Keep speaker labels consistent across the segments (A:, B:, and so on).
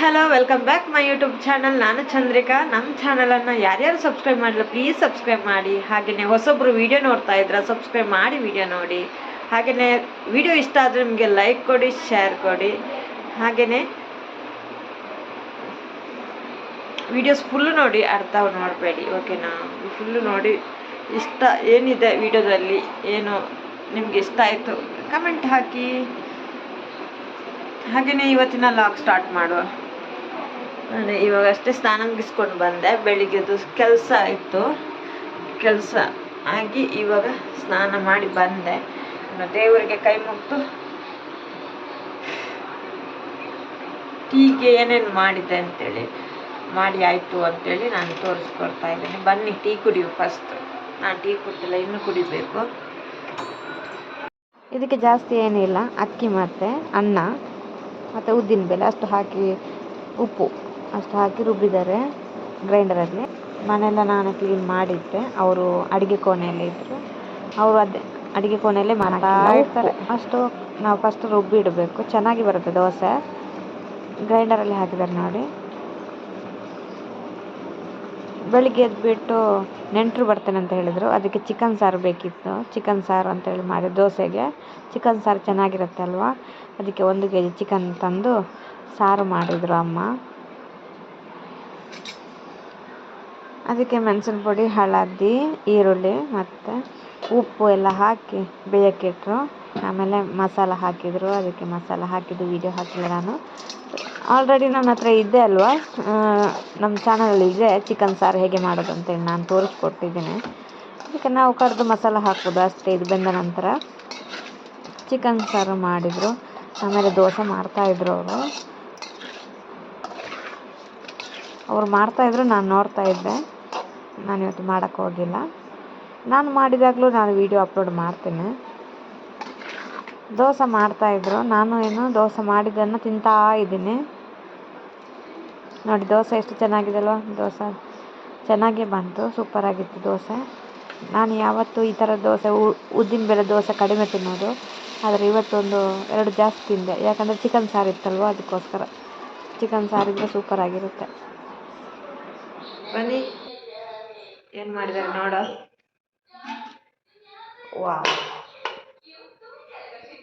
A: Hello welcome back my YouTube channel ನಾನು ಚಂದ್ರಿಕಾ. ನಮ್ಮ ಚಾನಲನ್ನು ಯಾರ್ಯಾರು ಸಬ್ಸ್ಕ್ರೈಬ್ ಮಾಡಿಲ್ಲ ಪ್ಲೀಸ್ ಸಬ್ಸ್ಕ್ರೈಬ್ ಮಾಡಿ. ಹಾಗೆಯೇ ಹೊಸೊಬ್ಬರು ವೀಡಿಯೋ ನೋಡ್ತಾ ಇದ್ರೆ ಸಬ್ಸ್ಕ್ರೈಬ್ ಮಾಡಿ ವೀಡಿಯೋ ನೋಡಿ. ಹಾಗೆಯೇ ವಿಡಿಯೋ ಇಷ್ಟ ಆದರೆ ನಿಮಗೆ ಲೈಕ್ ಕೊಡಿ ಶೇರ್ ಕೊಡಿ. ಹಾಗೆಯೇ ವಿಡಿಯೋಸ್ ಫುಲ್ಲು ನೋಡಿ, ಅರ್ಥ ನೋಡಬೇಡಿ ಓಕೆನಾ ಫುಲ್ಲು ನೋಡಿ, ಇಷ್ಟ ಏನಿದೆ ವಿಡಿಯೋದಲ್ಲಿ ಏನು ನಿಮಗೆ ಇಷ್ಟ ಆಯಿತು ಕಮೆಂಟ್ ಹಾಕಿ. ಹಾಗೆಯೇ ಇವತ್ತಿನ ಲಾಗ್ ಸ್ಟಾರ್ಟ್ ಮಾಡುವ. ನಾನು ಇವಾಗ ಅಷ್ಟೇ ಸ್ನಾನ ಮುಗಿಸ್ಕೊಂಡು ಬಂದೆ. ಬೆಳಿಗ್ಗೆದು ಕೆಲಸ ಇತ್ತು. ಕೆಲಸ ಆಗಿ ಇವಾಗ ಸ್ನಾನ ಮಾಡಿ ಬಂದೆ. ದೇವರಿಗೆ ಕೈ ಮುಗಿದು ಟೀಗೆ ಏನೇನು ಮಾಡಿದೆ ಅಂತೇಳಿ, ಮಾಡಿ ಆಯಿತು ಅಂತೇಳಿ ನಾನು ತೋರಿಸ್ಕೊಡ್ತಾ ಇದ್ದೀನಿ. ಬನ್ನಿ, ಟೀ ಕುಡಿಯು ಫಸ್ಟ್ ನಾನು ಟೀ ಕುಡ್ತಿಲ್ಲ ಇನ್ನೂ ಕುಡಿಬೇಕು.
B: ಇದಕ್ಕೆ ಜಾಸ್ತಿ ಏನಿಲ್ಲ. ಅಕ್ಕಿ ಮತ್ತೆ ಅನ್ನ ಮತ್ತು ಉದ್ದಿನ ಬೇಳೆ, ಅಷ್ಟು ಹಾಕಿ ಉಪ್ಪು. ಅಷ್ಟು ಹಾಕಿ ರುಬ್ಬಿದ್ದಾರೆ ಗ್ರೈಂಡರಲ್ಲಿ. ಮನೆಯೆಲ್ಲ ನಾನು ಕ್ಲೀನ್ ಮಾಡಿಟ್ಟೆ. ಅವರು ಅಡುಗೆ ಕೋಣೆಯಲ್ಲಿ ಇದ್ದರು ಅವರು ಅದೇ ಅಡುಗೆ ಕೋಣೆಯಲ್ಲೇ ಮಾಡ್ತಾ ಇರ್ತಾರೆ ಅಷ್ಟು ನಾವು ಫಸ್ಟ್ ರುಬ್ಬಿ ಇಡಬೇಕು. ಚೆನ್ನಾಗಿ ಬರುತ್ತೆ ದೋಸೆ. ಗ್ರೈಂಡರಲ್ಲಿ ಹಾಕಿದ್ದಾರೆ ನೋಡಿ. ಬೆಳಿಗ್ಗೆ ಎದ್ಬಿಟ್ಟು ನೆಂಟರು ಬರ್ತೇನೆ ಅಂತ ಹೇಳಿದರು. ಅದಕ್ಕೆ ಚಿಕನ್ ಸಾರು ಬೇಕಿತ್ತು. ಚಿಕನ್ ಸಾರು ಅಂತೇಳಿ ಮಾಡಿ ದೋಸೆಗೆ. ಚಿಕನ್ ಸಾರು ಚೆನ್ನಾಗಿರುತ್ತೆ ಅಲ್ವಾ? ಅದಕ್ಕೆ ಒಂದು ಕೆ ಜಿ ಚಿಕನ್ ತಂದು ಸಾರು ಮಾಡಿದರು ಅಮ್ಮ. ಅದಕ್ಕೆ ಮೆಣಸಿನ ಪುಡಿ, ಹಳದಿ, ಈರುಳ್ಳಿ ಮತ್ತು ಉಪ್ಪು ಎಲ್ಲ ಹಾಕಿ ಬೇಯಕ್ಕಿಟ್ರು ಆಮೇಲೆ ಮಸಾಲ ಹಾಕಿದರು. ಅದಕ್ಕೆ ಮಸಾಲ ಹಾಕಿದ್ದು ವೀಡಿಯೋ ಹಾಕಿಲ್ಲ ನಾನು. ಆಲ್ರೆಡಿ ನನ್ನ ಹತ್ರ ಇದೆ ಅಲ್ವಾ? ನಮ್ಮ ಚಾನಲಲ್ಲಿ ಇದೆ. ಚಿಕನ್ ಸಾರು ಹೇಗೆ ಮಾಡೋದು ಅಂತೇಳಿ ನಾನು ತೋರಿಸ್ಕೊಟ್ಟಿದ್ದೀನಿ. ಅದಕ್ಕೆ ನಾವು ಕರೆದು ಮಸಾಲ ಹಾಕ್ಬೋದು ಅಷ್ಟೇ. ಇದು ಬೆಂದ ನಂತರ ಚಿಕನ್ ಸಾರು ಮಾಡಿದರು. ಆಮೇಲೆ ದೋಸೆ ಮಾಡ್ತಾಯಿದ್ರು ಅವರು. ಅವ್ರು ಮಾಡ್ತಾಯಿದ್ರು ನಾನು ನೋಡ್ತಾ ಇದ್ದೆ. ನಾನು ಇವತ್ತು ಮಾಡೋಕ್ಕೆ ಹೋಗಿಲ್ಲ. ನಾನು ಮಾಡಿದಾಗಲೂ ನಾನು ವೀಡಿಯೋ ಅಪ್ಲೋಡ್ ಮಾಡ್ತೇನೆ. ದೋಸೆ ಮಾಡ್ತಾಯಿದ್ರು ನಾನು ಏನು ದೋಸೆ ಮಾಡಿದ್ದನ್ನು ತಿಂತಾ ಇದ್ದೀನಿ. ನೋಡಿ, ದೋಸೆ ಎಷ್ಟು ಚೆನ್ನಾಗಿದೆ ಅಲ್ವಾ ದೋಸೆ. ಚೆನ್ನಾಗೇ ಬಂತು ಸೂಪರಾಗಿತ್ತು ದೋಸೆ. ನಾನು ಯಾವತ್ತೂ ಈ ಥರ ದೋಸೆ ಉದ್ದಿನ ಬೆಲೆ ದೋಸೆ ಕಡಿಮೆ ತಿನ್ನೋದು. ಆದರೆ ಇವತ್ತೊಂದು ಎರಡು ಜಾಸ್ತಿ ತಿಂದೆ. ಯಾಕಂದರೆ ಚಿಕನ್ ಸಾರು ಇತ್ತಲ್ವ, ಅದಕ್ಕೋಸ್ಕರ. ಚಿಕನ್ ಸಾರಿದ್ರೆ ಸೂಪರಾಗಿರುತ್ತೆ
A: ಬನ್ನಿ. ಏನು ಮಾಡಿದಾರೆ ನೋಡು. ವಾ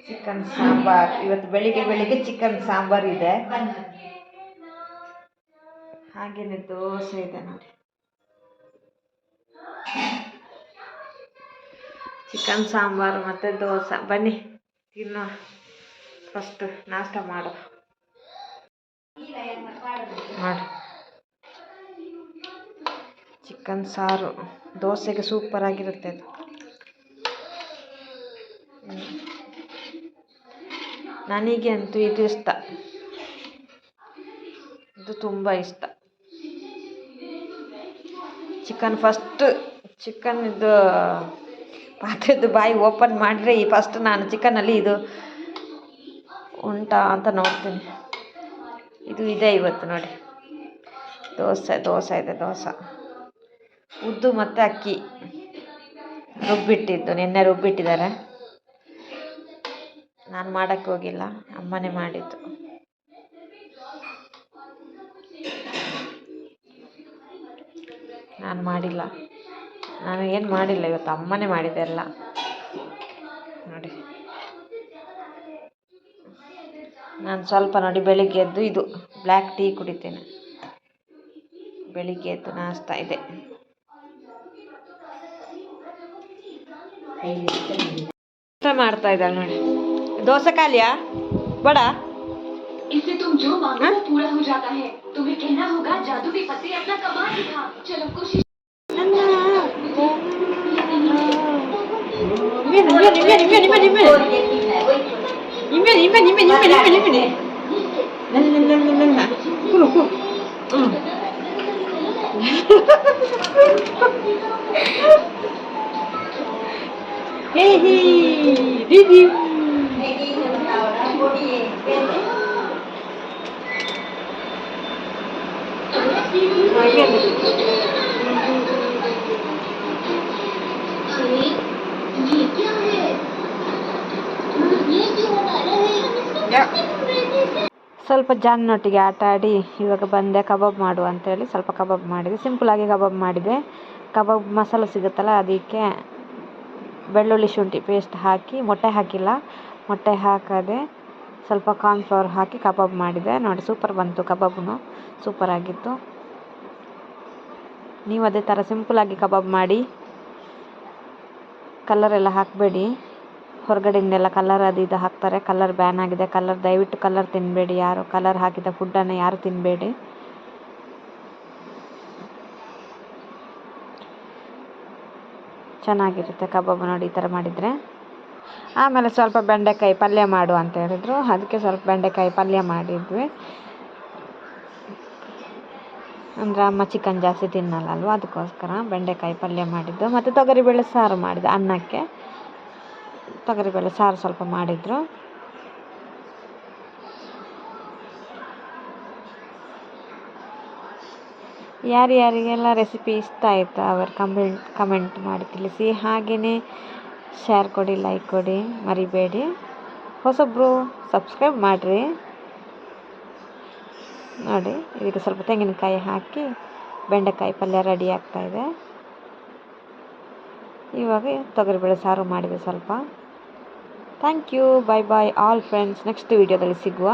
A: ಚಿಕನ್ ಸಾಂಬಾರ್. ಇವತ್ತು ಬೆಳಿಗ್ಗೆ ಬೆಳಿಗ್ಗೆ ಚಿಕನ್ ಸಾಂಬಾರ್ ಇದೆ. ಹಾಗೇನೆ ದೋಸೆ ಇದೆ ನೋಡಿ. ಚಿಕನ್ ಸಾಂಬಾರು ಮತ್ತು ದೋಸೆ. ಬನ್ನಿ, ತಿನ್ನೋ. ಫಸ್ಟ್ ನಾಷ್ಟ ಮಾಡು. ಮಾಡಿ. ಚಿಕನ್ ಸಾರು. ದೋಸೆಗೆ ಸೂಪರಾಗಿರುತ್ತೆ ಅದು. ನನಗೆ ಅಂತೂ ಇದು ಇಷ್ಟ. ಇದು ತುಂಬ ಇಷ್ಟ. ಚಿಕನ್ ಫಸ್ಟ್ ಚಿಕನ್ ಇದು ಪಾತ್ರೆದು ಬಾಯಿ ಓಪನ್ ಮಾಡಿದ್ರೆ ಈ ಫಸ್ಟ್ ನಾನು ಚಿಕನಲ್ಲಿ ಇದು ಉಂಟಾ ಅಂತ ನೋಡ್ತೀನಿ. ಇದು ಇದೆ ಇವತ್ತು ನೋಡಿ. ದೋಸೆ ದೋಸೆ ಇದೆ, ದೋಸೆ. ಉದ್ದು ಮತ್ತು ಅಕ್ಕಿ ರುಬ್ಬಿಟ್ಟಿದ್ದು. ನಿನ್ನೆ ರುಬ್ಬಿಟ್ಟಿದ್ದಾರೆ. ನಾನು ಮಾಡೋಕ್ಕೆ ಹೋಗಿಲ್ಲ. ಅಮ್ಮನೇ ಮಾಡಿದ್ದು. ನಾನು ಮಾಡಿಲ್ಲ. ನಾನು ಏನು ಮಾಡಿಲ್ಲ ಇವತ್ತು. ಅಮ್ಮನೇ ಮಾಡಿದೆ ಎಲ್ಲ. ನೋಡಿ. ನಾನು ಸ್ವಲ್ಪ ನೋಡಿ ಬೆಳಿಗ್ಗೆ ಎದ್ದು ಇದು ಬ್ಲ್ಯಾಕ್ ಟೀ ಕುಡಿತೇನೆ. ಬೆಳಿಗ್ಗೆ ಎದ್ದು ನಾಷ್ಟ ಇದೆ. ಮಾಡ್ತಾ ಇದ್ದಾಳೆ ನೋಡಿ ದೋಸೆ ಖಾಲಿಯಾ ಬಡ
C: इससे तुम जो मांगो वो पूरा हो जाता है तुम्हें कहना होगा जादू के पत्ते अपना कमाल दिखा चलो कोशिश
B: ಸ್ವಲ್ಪ ಜಾನ್ನೊಟ್ಟಿಗೆ ಆಟ ಆಡಿ ಇವಾಗ ಬಂದೆ ಕಬಾಬ್ ಮಾಡು ಅಂತೇಳಿ ಸ್ವಲ್ಪ ಕಬಾಬ್ ಮಾಡಿದೆ. ಆಗಿ ಕಬಾಬ್ ಮಾಡಿದೆ. ಕಬಾಬ್ ಮಸಾಲೆ ಸಿಗುತ್ತಲ್ಲ ಅದಕ್ಕೆ ಬೆಳ್ಳುಳ್ಳಿ ಶುಂಠಿ ಪೇಸ್ಟ್ ಹಾಕಿ, ಮೊಟ್ಟೆ ಹಾಕಿಲ್ಲ. ಮೊಟ್ಟೆ ಹಾಕದೆ ಸ್ವಲ್ಪ ಕಾರ್ನ್ಫ್ಲವರ್ ಹಾಕಿ ಕಬಾಬ್ ಮಾಡಿದೆ. ನೋಡಿ ಸೂಪರ್ ಬಂತು ಕಬಾಬ್ನು. ಸೂಪರ್ ಆಗಿತ್ತು. ನೀವು ಅದೇ ಥರ ಸಿಂಪಲಾಗಿ ಕಬಾಬ್ ಮಾಡಿ ಕಲರ್ ಎಲ್ಲ ಹಾಕಬೇಡಿ. ಹೊರಗಡೆಯಿಂದೆಲ್ಲ ಕಲರ್ ಅದು ಇದು ಹಾಕ್ತಾರೆ. ಕಲರ್ ಬ್ಯಾನ್ ಆಗಿದೆ. ಕಲರ್ ದಯವಿಟ್ಟು ಕಲರ್ ತಿನ್ನಬೇಡಿ ಯಾರು ಕಲರ್ ಹಾಕಿದ ಫುಡ್ಡನ್ನು ಯಾರು ತಿನ್ನಬೇಡಿ ಚೆನ್ನಾಗಿರುತ್ತೆ ಕಬಾಬ್ ನೋಡಿ ಈ ಥರ ಮಾಡಿದರೆ. ಆಮೇಲೆ ಸ್ವಲ್ಪ ಬೆಂಡೆಕಾಯಿ ಪಲ್ಯ ಮಾಡು ಅಂತ ಹೇಳಿದ್ರು. ಅದಕ್ಕೆ ಸ್ವಲ್ಪ ಬೆಂಡೆಕಾಯಿ ಪಲ್ಯ ಮಾಡಿದ್ವಿ. ಅಂದರೆ ಅಮ್ಮ ಚಿಕನ್ ಜಾಸ್ತಿ ತಿನ್ನಲ್ಲ ಅಲ್ವ ಅದಕ್ಕೋಸ್ಕರ ಬೆಂಡೆಕಾಯಿ ಪಲ್ಯ ಮಾಡಿದ್ದು. ಮತ್ತು ತೊಗರಿಬೇಳೆ ಸಾರು ಮಾಡಿದೆ ಅನ್ನಕ್ಕೆ. ತೊಗರಿಬೇಳೆ ಸಾರು ಸ್ವಲ್ಪ ಮಾಡಿದರು. ಯಾರ್ಯಾರಿಗೆಲ್ಲ ರೆಸಿಪಿ ಇಷ್ಟ ಆಯಿತು ಅವರು ಕಮೆಂಟ್ ಕಮೆಂಟ್ ಮಾಡಿ ತಿಳಿಸಿ. ಹಾಗೆಯೇ ಶೇರ್ ಕೊಡಿ ಲೈಕ್ ಕೊಡಿ, ಮರಿಬೇಡಿ. ಹೊಸೊಬ್ಬರು ಸಬ್ಸ್ಕ್ರೈಬ್ ಮಾಡಿರಿ. ನೋಡಿ, ಇದಕ್ಕೆ ಸ್ವಲ್ಪ ತೆಂಗಿನಕಾಯಿ ಹಾಕಿ ಬೆಂಡೆಕಾಯಿ ಪಲ್ಯ ರೆಡಿ ಆಗ್ತಾಯಿದೆ ಇವಾಗ ತೊಗರಿಬೇಳೆ ಸಾರು ಮಾಡಿದೆ ಸ್ವಲ್ಪ. Thank you bye bye all friends next ವೀಡಿಯೋದಲ್ಲಿ ಸಿಗುವ.